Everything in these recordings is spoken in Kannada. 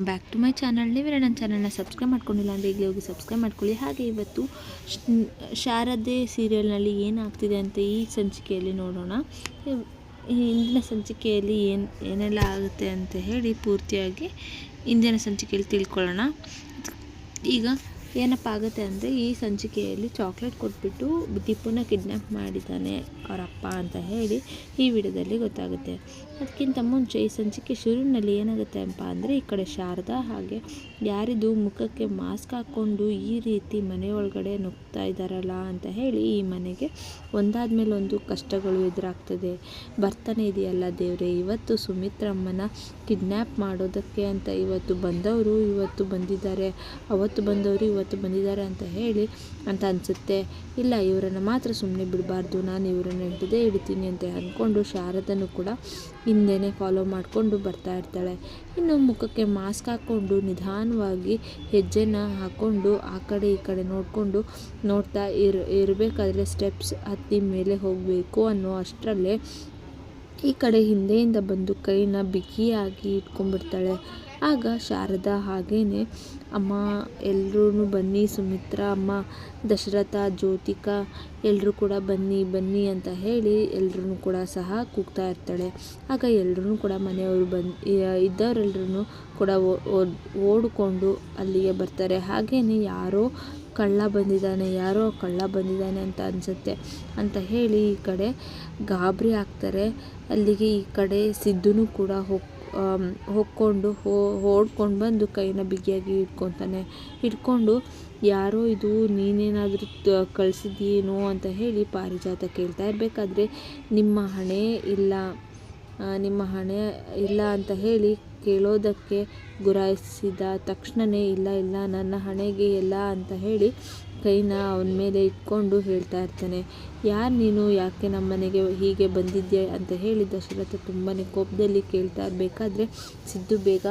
ಬ್ಯಾಕ್ ಟು ಮೈ ಚಾನಲ್ ನೀವೇ ನನ್ನ ಚಾನಲ್ನ ಸಬ್ಸ್ಕ್ರೈಬ್ ಮಾಡ್ಕೊಂಡಿಲ್ಲ ಅಂದರೆ ಈಗಲೇ ಹೋಗಿ ಸಬ್ಸ್ಕ್ರೈಬ್ ಮಾಡ್ಕೊಳ್ಳಿ. ಹಾಗೆ ಇವತ್ತು ಶಾರದೆ ಸೀರಿಯಲ್ನಲ್ಲಿ ಏನಾಗ್ತಿದೆ ಅಂತ ಈ ಸಂಚಿಕೆಯಲ್ಲಿ ನೋಡೋಣ. ಇಂದಿನ ಸಂಚಿಕೆಯಲ್ಲಿ ಏನು, ಏನೆಲ್ಲ ಆಗುತ್ತೆ ಅಂತ ಹೇಳಿ ಪೂರ್ತಿಯಾಗಿ ಇಂದಿನ ಸಂಚಿಕೆಯಲ್ಲಿ ತಿಳ್ಕೊಳ್ಳೋಣ. ಈಗ ಏನಪ್ಪ ಆಗುತ್ತೆ ಅಂದರೆ ಈ ಸಂಚಿಕೆಯಲ್ಲಿ ಚಾಕ್ಲೇಟ್ ಕೊಟ್ಬಿಟ್ಟು ದೀಪುನ ಕಿಡ್ನ್ಯಾಪ್ ಮಾಡಿದ್ದಾನೆ ಅವರಪ್ಪ ಅಂತ ಹೇಳಿ ಈ ವಿಡಿಯೋದಲ್ಲಿ ಗೊತ್ತಾಗುತ್ತೆ. ಅದಕ್ಕಿಂತ ಮುಂಚೆ ಈ ಸಂಚಿಕೆ ಶುರುವಿನಲ್ಲಿ ಏನಾಗುತ್ತೆ ಅಪ್ಪ ಅಂದರೆ ಈ ಕಡೆ ಶಾರದಾ ಹಾಗೆ ಯಾರಿದು ಮುಖಕ್ಕೆ ಮಾಸ್ಕ್ ಹಾಕ್ಕೊಂಡು ಈ ರೀತಿ ಮನೆ ಒಳಗಡೆ ನುಗ್ತಾ ಇದ್ದಾರಲ್ಲ ಅಂತ ಹೇಳಿ ಈ ಮನೆಗೆ ಒಂದಾದ ಮೇಲೆ ಒಂದು ಕಷ್ಟಗಳು ಎದುರಾಗ್ತದೆ. ಬರ್ತಾನೆ ಇದೆಯಲ್ಲ ದೇವರೇ, ಇವತ್ತು ಸುಮಿತ್ರಮ್ಮನ ಕಿಡ್ನ್ಯಾಪ್ ಮಾಡೋದಕ್ಕೆ ಅಂತ ಇವತ್ತು ಬಂದವರು ಇವತ್ತು ಬಂದಿದ್ದಾರೆ. ಅವತ್ತು ಬಂದವರು ಇವತ್ತು ಬಂದಿದ್ದಾರೆ ಅಂತ ಹೇಳಿ ಅಂತ ಅನಿಸುತ್ತೆ. ಇಲ್ಲ, ಇವರನ್ನು ಮಾತ್ರ ಸುಮ್ಮನೆ ಬಿಡಬಾರ್ದು, ನಾನು ಇವರನ್ನು ಹಿಡಿದೇ ಹಿಡಿತೀನಿ ಅಂತ ಅಂದ್ಕೊಂಡು ಶಾರದನು ಕೂಡ ಹಿಂದೆನೇ ಫಾಲೋ ಮಾಡಿಕೊಂಡು ಬರ್ತಾ ಇರ್ತಾಳೆ. ಇನ್ನು ಮುಖಕ್ಕೆ ಮಾಸ್ಕ್ ಹಾಕ್ಕೊಂಡು ನಿಧಾನವಾಗಿ ಹೆಜ್ಜೆನ ಹಾಕ್ಕೊಂಡು ಆ ಕಡೆ ಈ ಕಡೆ ನೋಡಿಕೊಂಡು ನೋಡ್ತಾ ಇರ್, ಇರಬೇಕಾದ್ರೆ ಸ್ಟೆಪ್ಸ್ ಹತ್ತಿ ಮೇಲೆ ಹೋಗಬೇಕು ಅನ್ನೋ ಅಷ್ಟರಲ್ಲೇ ಈ ಕಡೆ ಹಿಂದೆಯಿಂದ ಬಂದು ಕೈನ ಬಿಗಿಯಾಗಿ ಇಟ್ಕೊಂಡ್ಬಿಡ್ತಾಳೆ. ಆಗ ಶಾರದಾ ಹಾಗೇ ಅಮ್ಮ ಎಲ್ಲರೂ ಬನ್ನಿ ಸುಮಿತ್ರ, ಅಮ್ಮ, ದಶರಥ, ಜ್ಯೋತಿಕಾ ಎಲ್ಲರೂ ಕೂಡ ಬನ್ನಿ ಬನ್ನಿ ಅಂತ ಹೇಳಿ ಎಲ್ಲರೂ ಕೂಡ ಸಹ ಕೂಗ್ತಾ ಇರ್ತಾಳೆ. ಆಗ ಎಲ್ಲರೂ ಕೂಡ ಮನೆಯವರು ಬಂದು ಇದ್ದವರೆಲ್ಲರೂ ಕೂಡ ಓಡಿಕೊಂಡು ಅಲ್ಲಿಗೆ ಬರ್ತಾರೆ. ಹಾಗೇ ಯಾರೋ ಕಳ್ಳ ಬಂದಿದ್ದಾನೆ, ಯಾರೋ ಕಳ್ಳ ಬಂದಿದ್ದಾನೆ ಅಂತ ಅನಿಸುತ್ತೆ ಅಂತ ಹೇಳಿ ಈ ಕಡೆ ಗಾಬರಿ ಆಗ್ತಾರೆ. ಅಲ್ಲಿಗೆ ಈ ಕಡೆ ಸಿದ್ದುನು ಕೂಡ ಹೋಗಿ ಹೊಕ್ಕೊಂಡು ಓಡ್ಕೊಂಡು ಬಂದು ಕೈನ ಬಿಗಿಯಾಗಿ ಹಿಡ್ಕೊತಾನೆ. ಹಿಡ್ಕೊಂಡು, ಯಾರೋ ಇದು, ನೀನೇನಾದರೂ ಕಳಿಸಿದ್ದೀನೋ ಅಂತ ಹೇಳಿ ಪಾರಿಜಾತ ಕೇಳ್ತಾ ಇರಬೇಕಾದ್ರೆ, ನಿಮ್ಮ ಹಣೆ ಇಲ್ಲ ನಿಮ್ಮ ಹಣೆ ಇಲ್ಲ ಅಂತ ಹೇಳಿ ಕೇಳೋದಕ್ಕೆ ಗುರಾಯಿಸಿದ ತಕ್ಷಣವೇ ಇಲ್ಲ ಇಲ್ಲ, ನನ್ನ ಹಣೆಗೆ ಎಲ್ಲ ಅಂತ ಹೇಳಿ ಕೈನ ಅವನ ಮೇಲೆ ಇಟ್ಕೊಂಡು ಹೇಳ್ತಾ ಇರ್ತಾನೆ, ಯಾರು ನೀನು? ಯಾಕೆ ನಮ್ಮ ಮನೆಗೆ ಹೀಗೆ ಬಂದಿದ್ಯಾ? ಅಂತ ಹೇಳಿ ದಶರಥ ತುಂಬಾ ಕೋಪದಲ್ಲಿ ಕೇಳ್ತಾ ಇರಬೇಕಾದ್ರೆ, ಸಿದ್ದು ಬೇಗ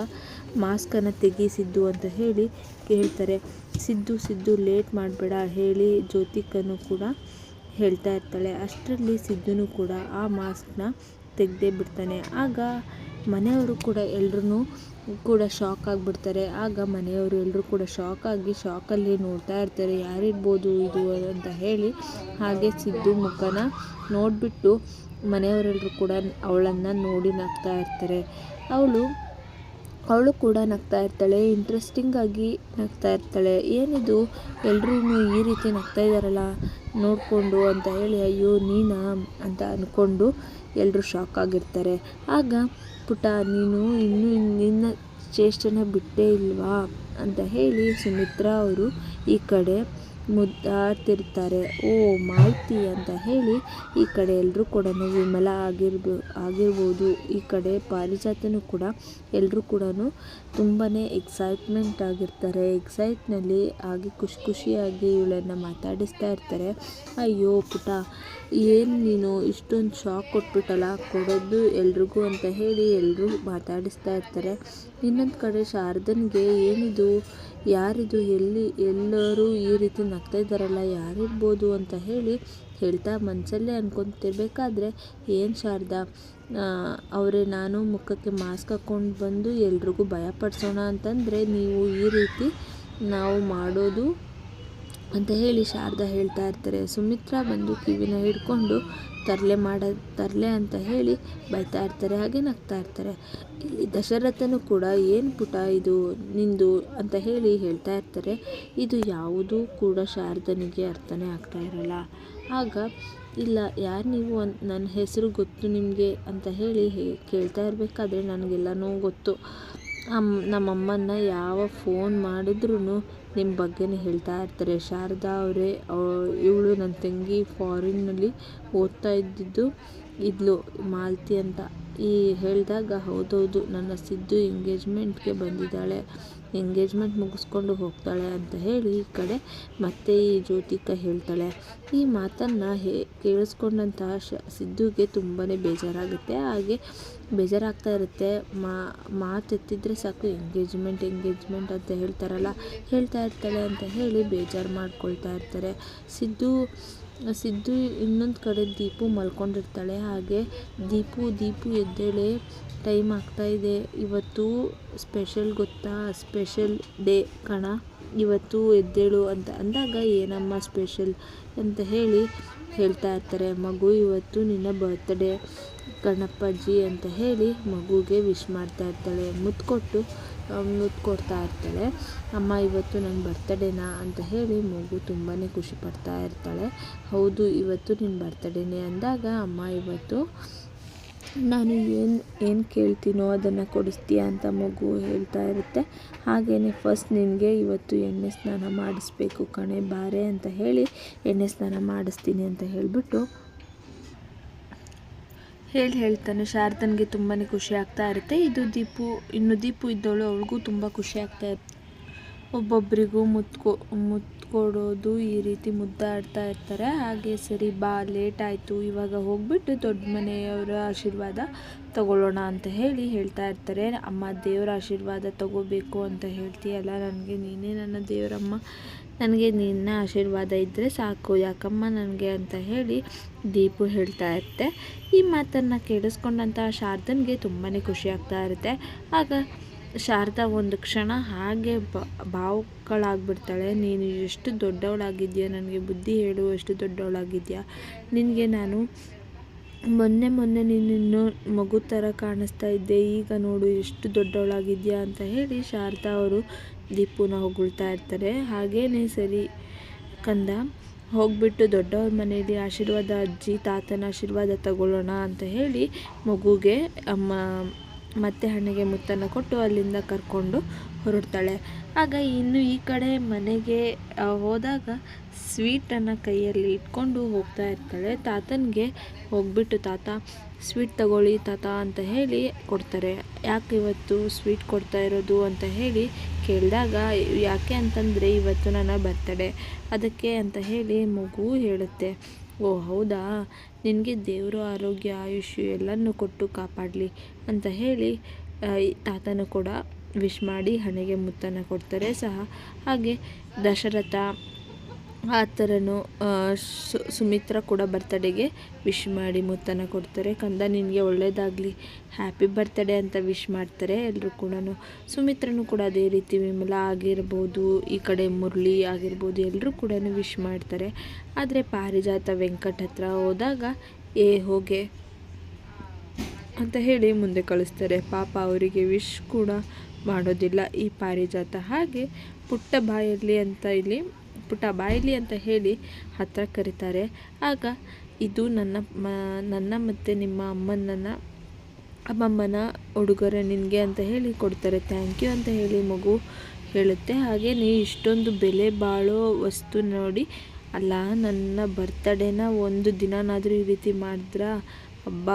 ಮಾಸ್ಕನ್ನು ತೆಗಿ ಸಿದ್ದು ಅಂತ ಹೇಳಿ ಕೇಳ್ತಾರೆ ಸಿದ್ದು ಸಿದ್ದು ಲೇಟ್ ಮಾಡಬೇಡ ಹೇಳಿ ಜ್ಯೋತಿಕನು ಕೂಡ ಹೇಳ್ತಾ ಇರ್ತಾಳೆ. ಅಷ್ಟರಲ್ಲಿ ಸಿದ್ದುನು ಕೂಡ ಆ ಮಾಸ್ಕನ್ನ ತೆಗೆದೇ ಬಿಡ್ತಾನೆ. ಆಗ ಮನೆಯವರು ಕೂಡ ಎಲ್ರೂ ಕೂಡ ಶಾಕ್ ಆಗಿಬಿಡ್ತಾರೆ. ಆಗ ಮನೆಯವರು ಎಲ್ಲರೂ ಕೂಡ ಶಾಕ್ ಆಗಿ ಶಾಕಲ್ಲಿ ನೋಡ್ತಾ ಇರ್ತಾರೆ. ಯಾರಿರ್ಬೋದು ಇದು ಅಂತ ಹೇಳಿ ಹಾಗೆ ಸಿದ್ದು ಮುಖನ ನೋಡಿಬಿಟ್ಟು ಮನೆಯವರೆಲ್ಲರೂ ಕೂಡ ಅವಳನ್ನು ನೋಡಿ ನಗ್ತಾ ಇರ್ತಾರೆ. ಅವಳು ಅವಳು ಕೂಡ ನಗ್ತಾ ಇರ್ತಾಳೆ. ಇಂಟ್ರೆಸ್ಟಿಂಗಾಗಿ ನಗ್ತಾ ಇರ್ತಾಳೆ. ಏನಿದು? ಎಲ್ಲರೂ ಈ ರೀತಿ ನಗ್ತಾ ಇದ್ದಾರಲ್ಲ? ನೋಡಿಕೊಂಡು ಅಂತ ಹೇಳಿ, ಅಯ್ಯೋ, ನೀನಾ? ಅಂತ ಅಂದ್ಕೊಂಡು ಎಲ್ಲರೂ ಶಾಕ್ ಆಗಿರ್ತಾರೆ. ಆಗ ಪುಟ ನೀನು ಇನ್ನೂ ನಿನ್ನ ಚೇಷ್ಟೆನ ಬಿಟ್ಟೇ ಇಲ್ವಾ? ಅಂತ ಹೇಳಿ ಸುಮಿತ್ರಾ ಅವರು ಈ ಕಡೆ ಮುದ್ದಾಡ್ತಿರ್ತಾರೆ. ಓ ಮಾಹಿತಿ ಅಂತ ಹೇಳಿ ಈ ಕಡೆ ಎಲ್ಲರೂ ಕೂಡ ವಿಮಲ ಆಗಿರ್ಬೋ, ಆಗಿರ್ಬೋದು. ಈ ಕಡೆ ಪಾರಿಜಾತನೂ ಕೂಡ ಎಲ್ಲರೂ ಕೂಡ ತುಂಬಾ ಎಕ್ಸೈಟ್ಮೆಂಟ್ ಆಗಿರ್ತಾರೆ. ಎಕ್ಸೈಟ್ನಲ್ಲಿ ಆಗಿ ಖುಷಿ ಖುಷಿಯಾಗಿ ಇವಳನ್ನು ಮಾತಾಡಿಸ್ತಾ ಇರ್ತಾರೆ. ಅಯ್ಯೋ ಪುಟ ಏನು ನೀನು ಇಷ್ಟೊಂದು ಶಾಕ್ ಕೊಟ್ಬಿಟ್ಟಲ್ಲ? ಕೊಡೋದು ಎಲ್ರಿಗೂ ಅಂತ ಹೇಳಿ ಎಲ್ಲರೂ ಮಾತಾಡಿಸ್ತಾ ಇರ್ತಾರೆ. ಇನ್ನೊಂದು ಕಡೆ ಶಾರದನ್ಗೆ ಏನಿದು? ಯಾರಿದು? ಎಲ್ಲಿ ಎಲ್ಲರೂ ಈ ರೀತಿ ನಗ್ತಾ ಇದ್ದಾರಲ್ಲ, ಯಾರಿರ್ಬೋದು ಅಂತ ಹೇಳಿ ಹೇಳ್ತಾ ಮನಸಲ್ಲೇ ಅನ್ಕೊತಿರ್ಬೇಕಾದ್ರೆ ಏನು ಶಾರದಾ? ಅವರೇ, ನಾನು ಮುಖಕ್ಕೆ ಮಾಸ್ಕ್ ಹಾಕ್ಕೊಂಡು ಬಂದು ಎಲ್ರಿಗೂ ಭಯಪಡಿಸೋಣ ಅಂತಂದರೆ ನೀವು ಈ ರೀತಿ ನಾವು ಮಾಡೋದು ಅಂತ ಹೇಳಿ ಶಾರದಾ ಹೇಳ್ತಾ ಇರ್ತಾರೆ. ಸುಮಿತ್ರಾ ಬಂದು ಕಿವಿನ ಹಿಡ್ಕೊಂಡು, ತರಲೆ ಮಾಡ, ತರಲೆ ಅಂತ ಹೇಳಿ ಬೈತಾ ಇರ್ತಾರೆ, ಹಾಗೆ ನಗ್ತಾ ಇರ್ತಾರೆ. ಇಲ್ಲಿ ದಶರಥನು ಕೂಡ ಏನು ಪುಟ ಇದು ನಿಂದು ಅಂತ ಹೇಳಿ ಹೇಳ್ತಾ ಇರ್ತಾರೆ. ಇದು ಯಾವುದೂ ಕೂಡ ಶಾರದನಿಗೆ ಅರ್ಥನೇ ಆಗ್ತಾ ಇರಲ್ಲ. ಆಗ, ಇಲ್ಲ, ಯಾರು ನೀವು ನನ್ನ ಹೆಸರು ಗೊತ್ತು ನಿಮಗೆ ಅಂತ ಹೇಳಿ ಕೇಳ್ತಾ ಇರಬೇಕಾದ್ರೆ ನನಗೆಲ್ಲನೂ ಗೊತ್ತು. ಅಮ್ಮ ನಮ್ಮಮ್ಮನ್ನ ಯಾವ ಫೋನ್ ಮಾಡಿದ್ರೂ ನಿಮ್ಮ ಬಗ್ಗೆನೇ ಹೇಳ್ತಾ ಇರ್ತಾರೆ. ಶಾರದಾ ಅವರೇ ಇವಳು ನನ್ನ ತಂಗಿ ಫಾರಿನ್ನಲ್ಲಿ ಓದ್ತಾ ಇದ್ದಿದ್ದು ಇದ್ಲು, ಮಾಲತಿ ಅಂತ. ಈ ಹೇಳಿದಾಗ ಹೌದೌದು, ನನ್ನ ಸಿದ್ದು ಎಂಗೇಜ್ಮೆಂಟ್ಗೆ ಬಂದಿದ್ದಾಳೆ. ಎಂಗೇಜ್ಮೆಂಟ್ ಮುಗಿಸ್ಕೊಂಡು ಹೋಗ್ತಾಳೆ ಅಂತ ಹೇಳಿ ಈ ಕಡೆ ಮತ್ತೆ ಈ ಜ್ಯೋತಿಕ ಹೇಳ್ತಾಳೆ. ಈ ಮಾತನ್ನು ಹೇ ಕೇಳಿಸ್ಕೊಂಡಂತಹ ಶ, ಸಿದ್ದುಗೆ ತುಂಬಾ ಬೇಜಾರಾಗುತ್ತೆ. ಹಾಗೆ ಬೇಜಾರಾಗ್ತಾ ಇರುತ್ತೆ. ಮಾ, ಮಾತು ಎತ್ತಿದ್ರೆ ಸಾಕು, ಎಂಗೇಜ್ಮೆಂಟ್ ಎಂಗೇಜ್ಮೆಂಟ್ ಅಂತ ಹೇಳ್ತಾರಲ್ಲ, ಹೇಳ್ತಾ ಇರ್ತಾಳೆ ಅಂತ ಹೇಳಿ ಬೇಜಾರು ಮಾಡ್ಕೊಳ್ತಾ ಇರ್ತಾರೆ. ಸಿದ್ದು ಸಿದ್ದು ಇನ್ನೊಂದು ಕಡೆ ದೀಪು ಮಲ್ಕೊಂಡಿರ್ತಾಳೆ. ಹಾಗೆ ದೀಪು ದೀಪು ಎದ್ದೇಳೆ ಟೈಮ್ ಆಗ್ತಾಯಿದೆ ಇವತ್ತು ಸ್ಪೆಷಲ್ ಗೊತ್ತಾ? ಸ್ಪೆಷಲ್ ಡೇ ಕಣ. ಇವತ್ತು ಎದ್ದೇಳು ಅಂತ ಅಂದಾಗ ಏನಮ್ಮ ಸ್ಪೆಷಲ್ ಅಂತ ಹೇಳಿ ಹೇಳ್ತಾ ಇರ್ತಾರೆ. ಮಗು ಇವತ್ತು ನಿನ್ನ ಬರ್ತ್ಡೇ ಕಣಪ್ಪಾಜಿ ಅಂತ ಹೇಳಿ ಮಗುಗೆ ವಿಶ್ ಮಾಡ್ತಾ ಇರ್ತಾಳೆ. ಮುತ್ತು ಕೊಟ್ಟು ಮುತ್ತು ಕೊಡ್ತಾ ಇರ್ತಾಳೆ. ಅಮ್ಮ, ಇವತ್ತು ನನ್ನ ಬರ್ತಡೇನಾ ಅಂತ ಹೇಳಿ ಮಗು ತುಂಬಾ ಖುಷಿ ಪಡ್ತಾ ಇರ್ತಾಳೆ. ಹೌದು, ಇವತ್ತು ನಿನ್ನ ಬರ್ತಡೇನೇ ಅಂದಾಗ, ಅಮ್ಮ, ಇವತ್ತು ನಾನು ಏನು ಏನು ಕೇಳ್ತೀನೋ ಅದನ್ನು ಕೊಡಿಸ್ತೀಯ ಅಂತ ಮಗು ಹೇಳ್ತಾ ಇರುತ್ತೆ. ಹಾಗೇ ಫಸ್ಟ್ ನಿನಗೆ ಇವತ್ತು ಎಣ್ಣೆ ಸ್ನಾನ ಮಾಡಿಸ್ಬೇಕು ಕಣೆ, ಬಾರೆ ಅಂತ ಹೇಳಿ ಎಣ್ಣೆ ಸ್ನಾನ ಮಾಡಿಸ್ತೀನಿ ಅಂತ ಹೇಳಿಬಿಟ್ಟು ಹೇಳಿ ಹೇಳ್ತಾನೆ, ಶಾರದನ್ಗೆ ತುಂಬಾ ಖುಷಿ ಆಗ್ತಾ ಇರುತ್ತೆ. ಇದು ದೀಪು, ಇನ್ನು ದೀಪು ಇದ್ದವಳು, ಅವಳಿಗೂ ತುಂಬ ಖುಷಿ ಆಗ್ತಾ ಇರುತ್ತೆ ಒಬ್ಬೊಬ್ಬರಿಗೂ ಮುತ್ಕೊ, ಮುತ್ಕೊಡೋದು ಈ ರೀತಿ ಮುದ್ದಾಡ್ತಾ ಇರ್ತಾರೆ. ಹಾಗೆ ಸರಿ, ಬಾ, ಲೇಟ್ ಆಯಿತು, ಇವಾಗ ಹೋಗ್ಬಿಟ್ಟು ದೊಡ್ಡ ಮನೆಯವರ ಆಶೀರ್ವಾದ ತಗೊಳ್ಳೋಣ ಅಂತ ಹೇಳಿ ಹೇಳ್ತಾ ಇರ್ತಾರೆ. ಅಮ್ಮ, ದೇವರ ಆಶೀರ್ವಾದ ತಗೋಬೇಕು ಅಂತ ಹೇಳ್ತೀಯಲ್ಲ, ನನಗೆ ನೀನೇ ನನ್ನ ದೇವರಮ್ಮ. ನನಗೆ ನಿನ್ನ ಆಶೀರ್ವಾದ ಇದ್ದರೆ ಸಾಕು, ಯಾಕಮ್ಮ ನನಗೆ ಅಂತ ಹೇಳಿ ದೀಪು ಹೇಳ್ತಾ ಇರುತ್ತೆ. ಈ ಮಾತನ್ನು ಕೇಳಿಸ್ಕೊಂಡಂಥ ಶಾರದನ್ಗೆ ತುಂಬಾ ಖುಷಿ ಆಗ್ತಾ ಇರುತ್ತೆ. ಆಗ ಶಾರದಾ ಒಂದು ಕ್ಷಣ ಹಾಗೆ ಭಾವುಕಳಾಗ್ಬಿಡ್ತಾಳೆ. ನೀನು ಎಷ್ಟು ದೊಡ್ಡವಳಾಗಿದ್ಯಾ ನನಗೆ ಬುದ್ಧಿ ಹೇಳು, ಎಷ್ಟು ದೊಡ್ಡವಳಾಗಿದ್ಯಾ ನಿನಗೆ ನಾನು ಮೊನ್ನೆ ಮೊನ್ನೆ ನೀನು ಮಗು ಥರ ಕಾಣಿಸ್ತಾ ಇದ್ದೆ. ಈಗ ನೋಡು, ಎಷ್ಟು ದೊಡ್ಡವಳಾಗಿದ್ಯಾ ಅಂತ ಹೇಳಿ ಶಾರದಾ ಅವರು ದೀಪುನ ಹೊಗಳ್ತಾ ಇರ್ತಾರೆ. ಹಾಗೇನೆ ಸರಿ ಕಂದ, ಹೋಗ್ಬಿಟ್ಟು ದೊಡ್ಡವ್ರ ಮನೆಯಲ್ಲಿ ಆಶೀರ್ವಾದ ಅಜ್ಜಿ, ತಾತನ ಆಶೀರ್ವಾದ ತಗೊಳ್ಳೋಣ ಅಂತ ಹೇಳಿ ಮಗುಗೆ, ಅಮ್ಮ ಮತ್ತೆ ಹಣ್ಣಿಗೆ ಮುತ್ತನ್ನು ಕೊಟ್ಟು ಅಲ್ಲಿಂದ ಕರ್ಕೊಂಡು ಹೊರಡ್ತಾಳೆ. ಆಗ ಇನ್ನು ಈ ಕಡೆ ಮನೆಗೆ ಹೋದಾಗ ಸ್ವೀಟನ್ನು ಕೈಯಲ್ಲಿ ಇಟ್ಕೊಂಡು ಹೋಗ್ತಾ ಇರ್ತಾಳೆ. ತಾತನಿಗೆ ಹೋಗ್ಬಿಟ್ಟು, ತಾತ, ಸ್ವೀಟ್ ತಗೊಳ್ಳಿ, ತಾತ ಅಂತ ಹೇಳಿ ಕೊಡ್ತಾರೆ. ಯಾಕೆ ಇವತ್ತು ಸ್ವೀಟ್ ಕೊಡ್ತಾ ಇರೋದು? ಅಂತ ಹೇಳಿ ಕೇಳಿದಾಗ, ಯಾಕೆ ಅಂತಂದರೆ ಇವತ್ತು ನನ್ನ ಬರ್ತಡೆ ಅದಕ್ಕೆ ಅಂತ ಹೇಳಿ ಮಗು ಹೇಳುತ್ತೆ. ಓ, ಹೌದಾ? ನಿನಗೆ ದೇವರು, ಆರೋಗ್ಯ ಆಯುಷ್ಯ ಎಲ್ಲನೂ ಕೊಟ್ಟು ಕಾಪಾಡಲಿ ಅಂತ ಹೇಳಿ ತಾತನು ಕೂಡ ವಿಶ್ ಮಾಡಿ ಹಣೆಗೆ ಮುತ್ತನ್ನು ಕೊಡ್ತಾರೆ ಸಹ. ಹಾಗೆ ದಶರಥ ಆ ಥರನೂ ಸುಮಿತ್ರ ಕೂಡ ಬರ್ತಡೇಗೆ ವಿಶ್ ಮಾಡಿ ಮುತ್ತನ ಕೊಡ್ತಾರೆ. ಕಂದ, ನಿನಗೆ ಒಳ್ಳೆಯದಾಗಲಿ ಹ್ಯಾಪಿ ಬರ್ತಡೇ ಅಂತ ವಿಶ್ ಮಾಡ್ತಾರೆ ಎಲ್ಲರೂ ಕೂಡ ಸುಮಿತ್ರನೂ ಕೂಡ ಅದೇ ರೀತಿ ವಿಮಲ ಆಗಿರ್ಬೋದು, ಈ ಕಡೆ ಮುರಳಿ ಆಗಿರ್ಬೋದು ಎಲ್ಲರೂ ಕೂಡ ವಿಶ್ ಮಾಡ್ತಾರೆ. ಆದರೆ ಪಾರಿಜಾತ ವೆಂಕಟ್ ಹತ್ರ ಹೋದಾಗ, ಏ, ಹೋಗೆ ಅಂತ ಹೇಳಿ ಮುಂದೆ ಕಳಿಸ್ತಾರೆ. ಪಾಪ ಅವರಿಗೆ ವಿಶ್ ಕೂಡ ಮಾಡೋದಿಲ್ಲ ಈ ಪಾರಿಜಾತ. ಹಾಗೆ ಪುಟ್ಟ ಬಾಯಲ್ಲಿ ಅಂತ ಇಲ್ಲಿ ಪುಟ್ಟ ಬಾಯಿಲಿ ಅಂತ ಹೇಳಿ ಹತ್ತಿರ ಕರೀತಾರೆ. ಆಗ ಇದು ನನ್ನ ನನ್ನ ಮತ್ತು ನಿಮ್ಮ ಅಮ್ಮನನ್ನ, ಅಮ್ಮಮ್ಮನ ಉಡುಗೊರೆ ನಿನಗೆ ಅಂತ ಹೇಳಿ ಕೊಡ್ತಾರೆ. ಥ್ಯಾಂಕ್ ಯು ಅಂತ ಹೇಳಿ ಮಗು ಹೇಳುತ್ತೆ. ಹಾಗೆ ಇಷ್ಟೊಂದು ಬೆಲೆ ಬಾಳೋ ವಸ್ತು ನೋಡಿ, ಅಲ್ಲ ನನ್ನ ಬರ್ತಡೇನ ಒಂದು ದಿನನಾದರೂ ಈ ರೀತಿ ಮಾಡಿದ್ರ? ಹಬ್ಬ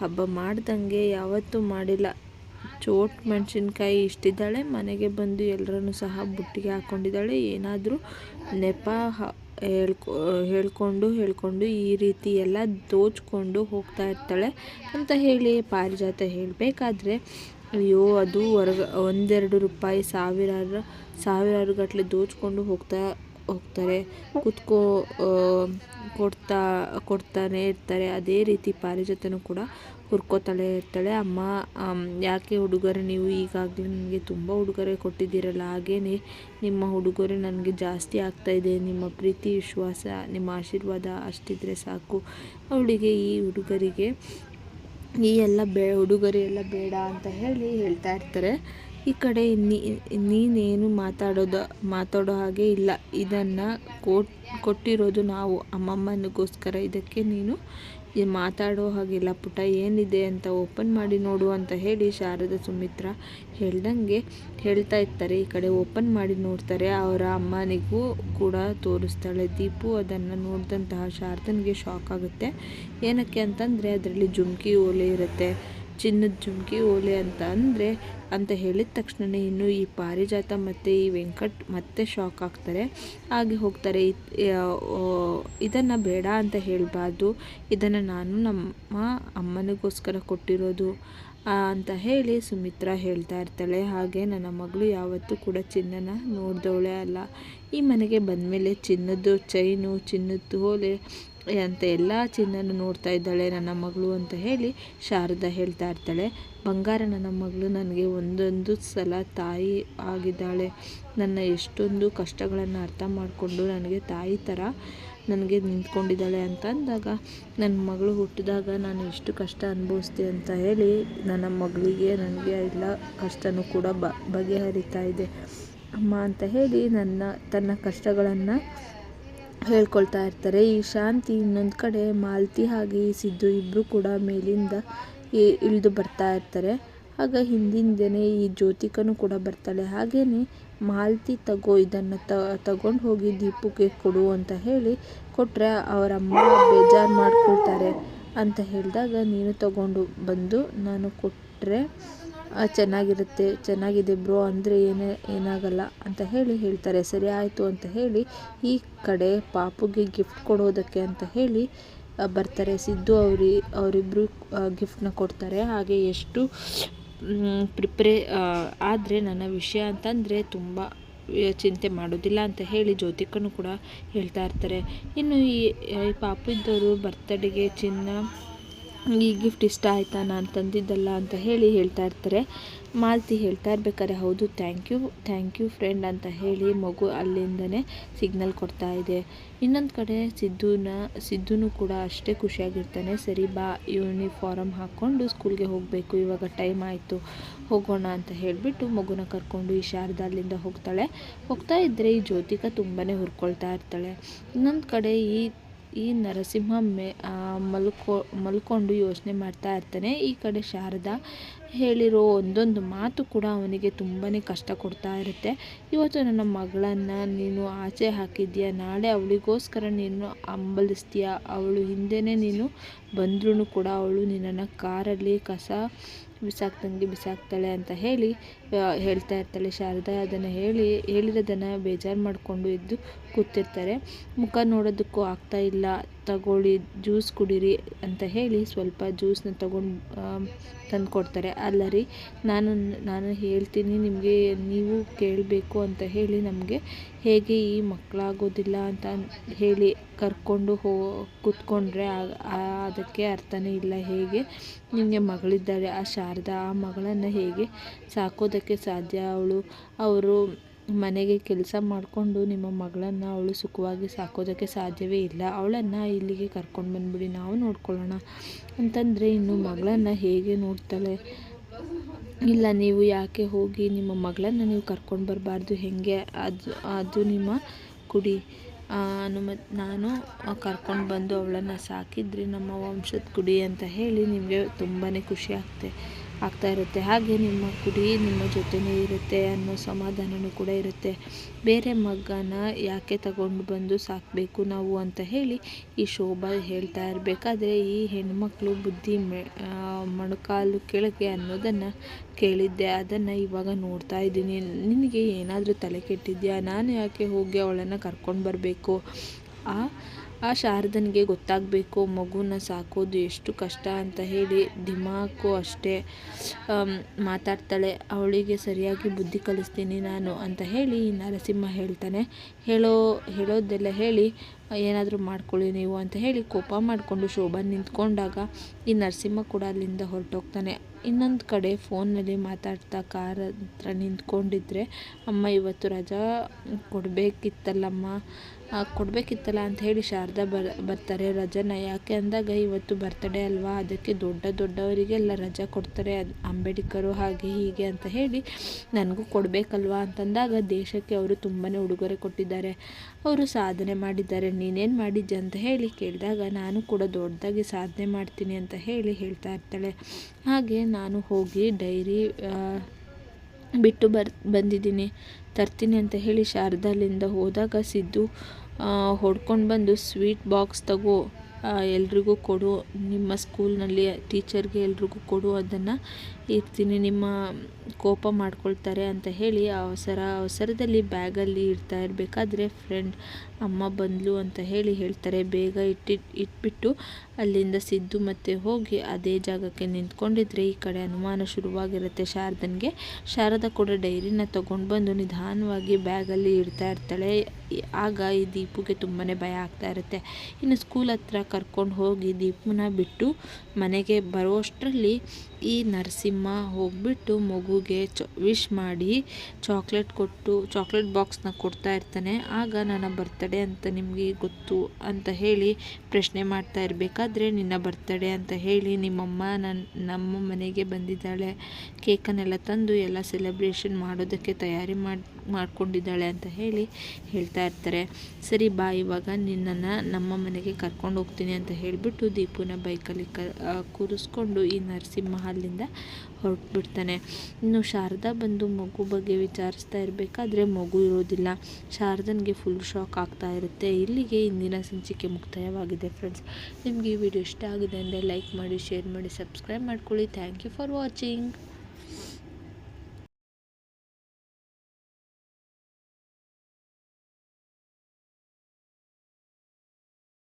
ಹಬ್ಬ ಮಾಡ್ದಂಗೆ ಯಾವತ್ತೂ ಮಾಡಿಲ್ಲ. ಚೋಟ್ ಮೆಣಸಿನ್ಕಾಯಿ ಇಷ್ಟಿದ್ದಾಳೆ. ಮನೆಗೆ ಬಂದು ಎಲ್ಲರನ್ನು ಸಹ ಬುಟ್ಟಿಗೆ ಹಾಕ್ಕೊಂಡಿದ್ದಾಳೆ ಏನಾದರೂ ನೆಪ ಹೇಳ್ಕೊ, ಹೇಳಿಕೊಂಡು, ಹೇಳ್ಕೊಂಡು ಈ ರೀತಿ ಎಲ್ಲ ದೋಚ್ಕೊಂಡು ಹೋಗ್ತಾ ಇರ್ತಾಳೆ ಅಂತ ಹೇಳಿ ಪಾರಿಜಾತ ಹೇಳಬೇಕಾದ್ರೆ, ಅಯ್ಯೋ, ಅದು ಹೊರಗ, ಒಂದೆರಡು ರೂಪಾಯಿ ಸಾವಿರಾರು ಸಾವಿರಾರು ಗಟ್ಟಲೆ ದೋಚ್ಕೊಂಡು ಹೋಗ್ತಾ, ಹೋಗ್ತಾರೆ. ಕುತ್ಕೋ ಕೊಡ್ತಾ, ಕೊಡ್ತಾನೆ ಇರ್ತಾರೆ. ಅದೇ ರೀತಿ ಪಾರಿಜಾತನೂ ಕೂಡ ಹುರ್ಕೋತಾಳೆ ಇರ್ತಾಳೆ. ಅಮ್ಮ ಯಾಕೆ ಉಡುಗೊರೆ ನೀವು ಈಗಾಗಲೇ ನನಗೆ ತುಂಬ ಉಡುಗೊರೆ ಕೊಟ್ಟಿದ್ದೀರಲ್ಲ ಹಾಗೆಯೇ ನಿಮ್ಮ ಉಡುಗೊರೆ ನನಗೆ ಜಾಸ್ತಿ ಆಗ್ತಾಯಿದೆ ನಿಮ್ಮ ಪ್ರೀತಿ, ವಿಶ್ವಾಸ, ನಿಮ್ಮ ಆಶೀರ್ವಾದ ಅಷ್ಟಿದ್ರೆ ಸಾಕು. ಅವಳಿಗೆ ಈ ಹುಡುಗರಿಗೆ ಈ ಎಲ್ಲ ಬೇ, ಉಡುಗೊರೆ ಎಲ್ಲ ಬೇಡ ಅಂತ ಹೇಳಿ ಹೇಳ್ತಾ ಇರ್ತಾರೆ. ಈ ಕಡೆ ನೀನೇನು ಮಾತಾಡೋದು, ಮಾತಾಡೋ ಹಾಗೆ ಇಲ್ಲ. ಇದನ್ನು ಕೊಟ್, ಕೊಟ್ಟಿರೋದು ನಾವು. ಅಮ್ಮಮ್ಮನಿಗೋಸ್ಕರ ಇದಕ್ಕೆ ನೀನು ಮಾತಾಡೋ ಹಾಗಿಲ್ಲ ಪುಟ, ಏನಿದೆ ಅಂತ ಓಪನ್ ಮಾಡಿ ನೋಡು ಅಂತ ಹೇಳಿ ಶಾರದ ಸುಮಿತ್ರ ಹೇಳ್ದಂಗೆ ಹೇಳ್ತಾ ಇರ್ತಾರೆ. ಈ ಕಡೆ ಓಪನ್ ಮಾಡಿ ನೋಡ್ತಾರೆ. ಅವರ ಅಮ್ಮನಿಗೂ ಕೂಡ ತೋರಿಸ್ತಾಳೆ. ದೀಪು ಅದನ್ನು ನೋಡಿದಂತಹ ಶಾರದನಿಗೆ ಶಾಕ್ ಆಗುತ್ತೆ. ಏನಕ್ಕೆ ಅಂತಂದರೆ, ಅದರಲ್ಲಿ ಜುಮ್ಕಿ ಓಲೆ ಇರುತ್ತೆ. ಚಿನ್ನದ ಜುಮ್ಕಿ ಓಲೆ ಅಂತ ಅಂದರೆ ಅಂತ ಹೇಳಿದ ತಕ್ಷಣವೇ ಇನ್ನು ಈ ಪಾರಿಜಾತ ಮತ್ತು ಈ ವೆಂಕಟ್ ಮತ್ತೆ ಶಾಕ್ ಆಗ್ತಾರೆ. ಹಾಗೆ ಹೋಗ್ತಾರೆ. ಇದನ್ನು ಬೇಡ ಅಂತ ಹೇಳಬಾರ್ದು. ಇದನ್ನು ನಾನು ನಮ್ಮ ಅಮ್ಮನಿಗೋಸ್ಕರ ಕೊಟ್ಟಿರೋದು ಅಂತ ಹೇಳಿ ಸುಮಿತ್ರಾ ಹೇಳ್ತಾ ಇರ್ತಾಳೆ. ಹಾಗೆ ನನ್ನ ಮಗಳು ಯಾವತ್ತೂ ಕೂಡ ಚಿನ್ನನ ನೋಡಿದವಳೆ ಅಲ್ಲ. ಈ ಮನೆಗೆ ಬಂದಮೇಲೆ ಚಿನ್ನದ್ದು ಚೈನು ಚಿನ್ನದ ಓಲೆ ಅಂತ ಎಲ್ಲ ಚಿನ್ನನ ನೋಡ್ತಾ ಇದ್ದಾಳೆ, ನನ್ನ ಮಗಳು ಅಂತ ಹೇಳಿ ಶಾರದಾ ಹೇಳ್ತಾ ಇರ್ತಾಳೆ. ಬಂಗಾರ ನನ್ನ ಮಗಳು ನನಗೆ ಒಂದೊಂದು ಸಲ ತಾಯಿ ಆಗಿದ್ದಾಳೆ. ನನ್ನ ಎಷ್ಟೊಂದು ಕಷ್ಟಗಳನ್ನು ಅರ್ಥ ಮಾಡಿಕೊಂಡು ನನಗೆ ತಾಯಿ ಥರ ನನಗೆ ನಿಂತ್ಕೊಂಡಿದ್ದಾಳೆ ಅಂತ ಅಂದಾಗ ನನ್ನ ಮಗಳು ಹುಟ್ಟಿದಾಗ ನಾನು ಎಷ್ಟು ಕಷ್ಟ ಅನುಭವಿಸ್ದೆ ಅಂತ ಹೇಳಿ ನನ್ನ ಮಗಳಿಗೆ ನನಗೆ ಎಲ್ಲ ಕಷ್ಟನೂ ಕೂಡ ಬಗೆಹರಿತಾ ಇದೆ. ಅಮ್ಮ ಅಂತ ಹೇಳಿ ನನ್ನ, ತನ್ನ ಕಷ್ಟಗಳನ್ನು ಹೇಳ್ಕೊಳ್ತಾ ಇರ್ತಾರೆ. ಈ ಶಾಂತಿ ಇನ್ನೊಂದು ಕಡೆ ಮಾಲತಿ ಹಾಗೆ ಸಿದ್ದು ಇಬ್ಬರು ಕೂಡ ಮೇಲಿಂದ ಇಳಿದು ಬರ್ತಾ ಇರ್ತಾರೆ. ಆಗ ಹಿಂದಿಂದನೇ ಈ ಜ್ಯೋತಿಕನು ಕೂಡ ಬರ್ತಾಳೆ. ಹಾಗೇ ಮಾಲತಿ ತಗೋ, ಇದನ್ನು ತಗೊಂಡು ಹೋಗಿ ದೀಪಕ್ಕೆ ಕೊಡು ಅಂತ ಹೇಳಿ ಕೊಟ್ಟರೆ ಅವರಮ್ಮ ಬೇಜಾರು ಮಾಡ್ಕೊಳ್ತಾರೆ ಅಂತ ಹೇಳಿದಾಗ ನೀನು ತಗೊಂಡು ಬಂದು ನಾನು ಕೊಟ್ಟರೆ ಚೆನ್ನಾಗಿರುತ್ತೆ, ಚೆನ್ನಾಗಿದೆ ಬ್ರೋ ಅಂದರೆ ಏನೇ, ಏನಾಗಲ್ಲ ಅಂತ ಹೇಳಿ ಹೇಳ್ತಾರೆ. ಸರಿ ಆಯಿತು ಅಂತ ಹೇಳಿ ಈ ಕಡೆ ಪಾಪುಗೆ ಗಿಫ್ಟ್ ಕೊಡೋದಕ್ಕೆ ಅಂತ ಹೇಳಿ ಬರ್ತಾರೆ. ಸಿದ್ದು ಅವ್ರಿ ಅವರಿಬ್ಬರು ಗಿಫ್ಟನ್ನ ಕೊಡ್ತಾರೆ. ಹಾಗೆ ಎಷ್ಟು ಪ್ರಿಪ್ರೇ ಆದರೆ ನನ್ನ ವಿಷಯ ಅಂತಂದರೆ ತುಂಬ ಚಿಂತೆ ಮಾಡೋದಿಲ್ಲ ಅಂತ ಹೇಳಿ ಜ್ಯೋತಿಕನು ಕೂಡ ಹೇಳ್ತಾ ಇರ್ತಾರೆ. ಇನ್ನು ಈ ಪಾಪು ಇದ್ದವರು ಬರ್ತಡೆಗೆ ಚಿನ್ನ ಈ ಗಿಫ್ಟ್ ಇಷ್ಟ ಆಯಿತಾ ನಾನು ತಂದಿದ್ದಲ್ಲ ಅಂತ ಹೇಳಿ ಹೇಳ್ತಾ ಇರ್ತಾರೆ. ಮಾಲತಿ ಹೇಳ್ತಾ ಇರ್ಬೇಕಾದ್ರೆ ಹೌದು thank you thank you friend ಅಂತ ಹೇಳಿ ಮಗು ಅಲ್ಲಿಂದನೇ ಸಿಗ್ನಲ್ ಕೊಡ್ತಾ ಇದೆ. ಇನ್ನೊಂದು ಕಡೆ ಸಿದ್ದುನ, ಸಿದ್ದುನೂ ಕೂಡ ಅಷ್ಟೇ ಖುಷಿಯಾಗಿರ್ತಾನೆ. ಸರಿ, ಬಾ ಯೂನಿಫಾರಮ್ ಹಾಕ್ಕೊಂಡು ಸ್ಕೂಲ್ಗೆ ಹೋಗಬೇಕು, ಇವಾಗ ಟೈಮ್ ಆಯಿತು, ಹೋಗೋಣ ಅಂತ ಹೇಳಿಬಿಟ್ಟು ಮಗುನ ಕರ್ಕೊಂಡು ಈ ಶಾರದಾ ಅಲ್ಲಿಂದ ಹೋಗ್ತಾಳೆ. ಹೋಗ್ತಾ ಇದ್ದರೆ ಈ ಜ್ಯೋತಿಕಾ ತುಂಬಾ ಹುರ್ಕೊಳ್ತಾ ಇರ್ತಾಳೆ. ಇನ್ನೊಂದು ಕಡೆ ಈ ಈ ನರಸಿಂಹ ಮೇ ಮಲ್ಕೊ ಮಲ್ಕೊಂಡು ಯೋಚನೆ ಮಾಡ್ತಾ ಇರ್ತಾನೆ. ಈ ಕಡೆ ಶಾರದಾ ಹೇಳಿರೋ ಒಂದೊಂದು ಮಾತು ಕೂಡ ಅವನಿಗೆ ತುಂಬಾ ಕಷ್ಟ ಕೊಡ್ತಾ ಇರುತ್ತೆ. ಇವತ್ತು ನನ್ನ ಮಗಳನ್ನು ನೀನು ಆಚೆ ಹಾಕಿದ್ಯಾ? ನಾಳೆ ಅವಳಿಗೋಸ್ಕರ ನೀನು ಹಂಬಲಿಸ್ತೀಯ ಅವಳು ಹಿಂದೆಯೇ ನೀನು ಬಂದ್ರೂ ಕೂಡ ಅವಳು ನಿನ್ನನ್ನು ಕಾರಲ್ಲಿ ಕಸ ಬಿಸಾಕ್ದಂಗೆ ಬಿಸಾಕ್ತಾಳೆ ಅಂತ ಹೇಳಿ ಹೇಳ್ತಾ ಇರ್ತಾಳೆ. ಶಾರದಾ ಅದನ್ನು ಹೇಳಿ, ಹೇಳಿರೋದನ್ನು ಬೇಜಾರು ಮಾಡಿಕೊಂಡು ಇದ್ದು ಕೂತಿರ್ತಾರೆ. ಮುಖ ನೋಡೋದಕ್ಕೂ ಆಗ್ತಾ ಇಲ್ಲ. ತಗೊಳ್ಳಿ, ಜ್ಯೂಸ್ ಕುಡೀರಿ ಅಂತ ಹೇಳಿ ಸ್ವಲ್ಪ ಜ್ಯೂಸ್ನ ತಗೊಂಡು ತಂದು ಕೊಡ್ತಾರೆ ಅಲ್ಲ ರೀ, ನಾನು ನಾನು ಹೇಳ್ತೀನಿ ನಿಮಗೆ, ನೀವು ಕೇಳಬೇಕು ಅಂತ ಹೇಳಿ ನಮಗೆ ಹೇಗೆ ಈ ಮಕ್ಕಳಾಗೋದಿಲ್ಲ ಅಂತ ಹೇಳಿ ಕರ್ಕೊಂಡು ಹೋ, ಕೂತ್ಕೊಂಡ್ರೆ ಅದಕ್ಕೆ ಅರ್ಥನೇ ಇಲ್ಲ ಹೇಗೆ ನಿಮಗೆ ಮಗಳಿದ್ದಾರೆ, ಆ ಶಾರದಾ, ಆ ಮಗಳನ್ನು ಹೇಗೆ ಸಾಕೋದಕ್ಕೆ ಸಾಧ್ಯ ಅವಳು? ಅವರು ಮನೆಗೆ ಕೆಲಸ ಮಾಡಿಕೊಂಡು ನಿಮ್ಮ ಮಗಳನ್ನು ಅವಳು ಸುಖವಾಗಿ ಸಾಕೋದಕ್ಕೆ ಸಾಧ್ಯವೇ ಇಲ್ಲ. ಅವಳನ್ನು ಇಲ್ಲಿಗೆ ಕರ್ಕೊಂಡು ಬಂದ್ಬಿಡಿ, ನಾವು ನೋಡ್ಕೊಳ್ಳೋಣ ಅಂತಂದರೆ ಇನ್ನು ಮಗಳನ್ನು ಹೇಗೆ ನೋಡ್ತಾಳೆ? ಇಲ್ಲ, ನೀವು ಯಾಕೆ ಹೋಗಿ ನಿಮ್ಮ ಮಗಳನ್ನು ನೀವು ಕರ್ಕೊಂಡು ಬರಬಾರ್ದು? ಹೇಗೆ? ಅದು ಅದು ನಿಮ್ಮ ಕುಡಿ. ಅನುಮ ನಾನು ಕರ್ಕೊಂಡು ಬಂದು ಅವಳನ್ನು ಸಾಕಿದ್ರೆ ನಮ್ಮ ವಂಶದ ಕುಡಿ ಅಂತ ಹೇಳಿ ನಿಮಗೆ ತುಂಬಾ ಖುಷಿ ಆಗ್ತೆ. ಆಗ್ತಾ ಇರುತ್ತೆ. ಹಾಗೆ ನಿಮ್ಮ ಕುಡಿ, ನಿಮ್ಮ ಜೊತೆನೇ ಇರುತ್ತೆ ಅನ್ನೋ ಸಮಾಧಾನವೂ ಕೂಡ ಇರುತ್ತೆ. ಬೇರೆ ಮಗನ ಯಾಕೆ ತಗೊಂಡು ಬಂದು ಸಾಕಬೇಕು ನಾವು ಅಂತ ಹೇಳಿ ಈ ಶೋಭಾ ಹೇಳ್ತಾ ಇರಬೇಕಾದ್ರೆ ಈ ಹೆಣ್ಮಕ್ಳು ಬುದ್ಧಿ ಮೆ ಮೊಣಕಾಲು ಕೆಳಗೆ ಅನ್ನೋದನ್ನು ಕೇಳಿದ್ದೆ. ಅದನ್ನು ಇವಾಗ ನೋಡ್ತಾ ಇದ್ದೀನಿ. ನಿನಗೆ ಏನಾದರೂ ತಲೆ ಕೆಟ್ಟಿದ್ಯಾ? ನಾನು ಯಾಕೆ ಹೋಗಿ ಅವಳನ್ನು ಕರ್ಕೊಂಡು ಬರಬೇಕು? ಆ ಆ ಶಾರದನಿಗೆ ಗೊತ್ತಾಗಬೇಕು, ಮಗುನ ಸಾಕೋದು ಎಷ್ಟು ಕಷ್ಟ ಅಂತ ಹೇಳಿ ದಿಮಾಕು ಅಷ್ಟೇ ಮಾತಾಡ್ತಾಳೆ. ಅವಳಿಗೆ ಸರಿಯಾಗಿ ಬುದ್ಧಿ ಕಲಿಸ್ತೀನಿ ನಾನು ಅಂತ ಹೇಳಿ ನರಸಿಂಹ ಹೇಳ್ತಾನೆ. ಹೇಳೋ, ಹೇಳೋದೆಲ್ಲ ಹೇಳಿ, ಏನಾದರೂ ಮಾಡ್ಕೊಳ್ಳಿ ನೀವು ಅಂತ ಹೇಳಿ ಕೋಪ ಮಾಡಿಕೊಂಡು ಶೋಭಾ ನಿಂತ್ಕೊಂಡಾಗ ಈ ನರಸಿಂಹ ಕೂಡ ಅಲ್ಲಿಂದ ಹೊರಟೋಗ್ತಾನೆ. ಇನ್ನೊಂದು ಕಡೆ ಫೋನ್ನಲ್ಲಿ ಮಾತಾಡ್ತಾ ಕಾರ್ ಹತ್ರ ನಿಂತ್ಕೊಂಡಿದ್ರೆ, ಅಮ್ಮ, ಇವತ್ತು ರಜಾ ಕೊಡಬೇಕಿತ್ತಲ್ಲಮ್ಮ ಕೊಡಬೇಕಿತ್ತಲ್ಲ ಅಂತ ಹೇಳಿ ಶಾರದಾ ಬರ್, ಬರ್ತಾರೆ. ರಜನ ಯಾಕೆ ಅಂದಾಗ ಇವತ್ತು ಬರ್ತಡೇ ಅಲ್ವಾ? ಅದಕ್ಕೆ ದೊಡ್ಡ ದೊಡ್ಡವರಿಗೆಲ್ಲ ರಜಾ ಕೊಡ್ತಾರೆ. ಅದು ಅಂಬೇಡ್ಕರು ಹಾಗೆ ಹೀಗೆ ಅಂತ ಹೇಳಿ ನನಗೂ ಕೊಡಬೇಕಲ್ವಾ ಅಂತಂದಾಗ ದೇಶಕ್ಕೆ ಅವರು ತುಂಬಾ ಉಡುಗೊರೆ ಕೊಟ್ಟಿದ್ದಾರೆ. ಅವರು ಸಾಧನೆ ಮಾಡಿದ್ದಾರೆ. ನೀನೇನು ಮಾಡಿದ್ದೆ ಅಂತ ಹೇಳಿ ಕೇಳಿದಾಗ, ನಾನು ಕೂಡ ದೊಡ್ಡದಾಗಿ ಸಾಧನೆ ಮಾಡ್ತೀನಿ ಅಂತ ಹೇಳಿ ಹೇಳ್ತಾ ಇರ್ತಾಳೆ. ಹಾಗೆ ನಾನು ಹೋಗಿ ಡೈರಿ ಬಿಟ್ಟು ಬರ್, ಬಂದಿದ್ದೀನಿ. ತರ್ತೀನಿ ಅಂತ ಹೇಳಿ ಶಾರದಾಲಿಂದ ಹೋದಾಗ ಸಿದ್ದು ಹೊಡ್ಕೊಂಡು ಬಂದು ಸ್ವೀಟ್ ಬಾಕ್ಸ್ ತಗೋ ಎಲ್ರಿಗೂ ಕೊಡು. ನಿಮ್ಮ ಸ್ಕೂಲ್ನಲ್ಲಿ ಟೀಚರ್ಗೆ ಎಲ್ರಿಗೂ ಕೊಡು. ಅದನ್ನು ಇರ್ತೀನಿ, ನಿಮ್ಮ ಕೋಪ ಮಾಡ್ಕೊಳ್ತಾರೆ ಅಂತ ಹೇಳಿ ಅವಸರ ಅವಸರದಲ್ಲಿ ಬ್ಯಾಗಲ್ಲಿ ಇಡ್ತಾ ಇರಬೇಕಾದ್ರೆ ಫ್ರೆಂಡ್ ಅಮ್ಮ ಬಂದ್ಲು ಅಂತ ಹೇಳಿ ಹೇಳ್ತಾರೆ. ಬೇಗ ಇಟ್ಟಿ, ಇಟ್ಬಿಟ್ಟು ಅಲ್ಲಿಂದ ಸಿದ್ದು ಮತ್ತೆ ಹೋಗಿ ಅದೇ ಜಾಗಕ್ಕೆ ನಿಂತ್ಕೊಂಡಿದ್ರೆ ಈ ಕಡೆ ಅನುಮಾನ ಶುರುವಾಗಿರುತ್ತೆ. ಶಾರದನ್ಗೆ ಶಾರದ ಕೂಡ ಡೈರಿನ ತಗೊಂಡು ಬಂದು ನಿಧಾನವಾಗಿ ಬ್ಯಾಗಲ್ಲಿ ಇಡ್ತಾ ಇರ್ತಾಳೆ. ಆಗ ಈ ದೀಪುಗೆ ತುಂಬಾ ಭಯ ಆಗ್ತಾ ಇರುತ್ತೆ. ಇನ್ನು ಸ್ಕೂಲ್ ಹತ್ರ ಕರ್ಕೊಂಡು ಹೋಗಿ ದೀಪನ ಬಿಟ್ಟು ಮನೆಗೆ ಬರೋಷ್ಟರಲ್ಲಿ ಈ ನರಸಿಂಹ ಹೋಗ್ಬಿಟ್ಟು ಮಗುಗೆ ಚ ವಿಶ್ ಮಾಡಿ ಚಾಕ್ಲೇಟ್ ಕೊಟ್ಟು ಚಾಕ್ಲೇಟ್ ಬಾಕ್ಸ್ನ ಕೊಡ್ತಾ ಇರ್ತಾನೆ. ಆಗ ನನ್ನ ಬರ್ತಡೇ ಅಂತ ನಿಮಗೆ ಗೊತ್ತು ಅಂತ ಹೇಳಿ ಪ್ರಶ್ನೆ ಮಾಡ್ತಾ ಇರಬೇಕಾದ್ರೆ ನಿನ್ನ ಬರ್ತಡೇ ಅಂತ ಹೇಳಿ ನಿಮ್ಮಮ್ಮ ನನ್ನ ನಮ್ಮ ಮನೆಗೆ ಬಂದಿದ್ದಾಳೆ. ಕೇಕನ್ನೆಲ್ಲ ತಂದು ಎಲ್ಲ ಸೆಲೆಬ್ರೇಷನ್ ಮಾಡೋದಕ್ಕೆ ತಯಾರಿ ಮಾಡಿ ಮಾಡ್ಕೊಂಡಿದ್ದಾಳೆ ಅಂತ ಹೇಳಿ ಹೇಳ್ತಾ ಇರ್ತಾರೆ. ಸರಿ ಬಾ, ಇವಾಗ ನಿನ್ನನ್ನು ನಮ್ಮ ಮನೆಗೆ ಕರ್ಕೊಂಡು ಹೋಗ್ತೀನಿ ಅಂತ ಹೇಳಿಬಿಟ್ಟು ದೀಪುನ ಬೈಕಲ್ಲಿ ಕ ಕೂರಿಸ್ಕೊಂಡು ಈ ನರಸಿಂಹ ಅಲ್ಲಿಂದ ಹೊರಟ್ಬಿಡ್ತಾನೆ. ಇನ್ನು ಶಾರದಾ ಬಂದು ಮಗು ಬಗ್ಗೆ ವಿಚಾರಿಸ್ತಾ ಇರಬೇಕಾದ್ರೆ ಮಗು ಇರೋದಿಲ್ಲ. ಶಾರದನ್ಗೆ ಫುಲ್ ಶಾಕ್ ಆಗ್ತಾ ಇರುತ್ತೆ. ಇಲ್ಲಿಗೆ ಇಂದಿನ ಸಂಚಿಕೆ ಮುಕ್ತಾಯವಾಗಿದೆ ಫ್ರೆಂಡ್ಸ್ ನಿಮಗೆ ಈ ವಿಡಿಯೋ ಇಷ್ಟ ಆಗಿದೆ ಅಂದರೆ ಲೈಕ್ ಮಾಡಿ ಶೇರ್ ಮಾಡಿ ಸಬ್ಸ್ಕ್ರೈಬ್ ಮಾಡ್ಕೊಳ್ಳಿ. Thank you for watching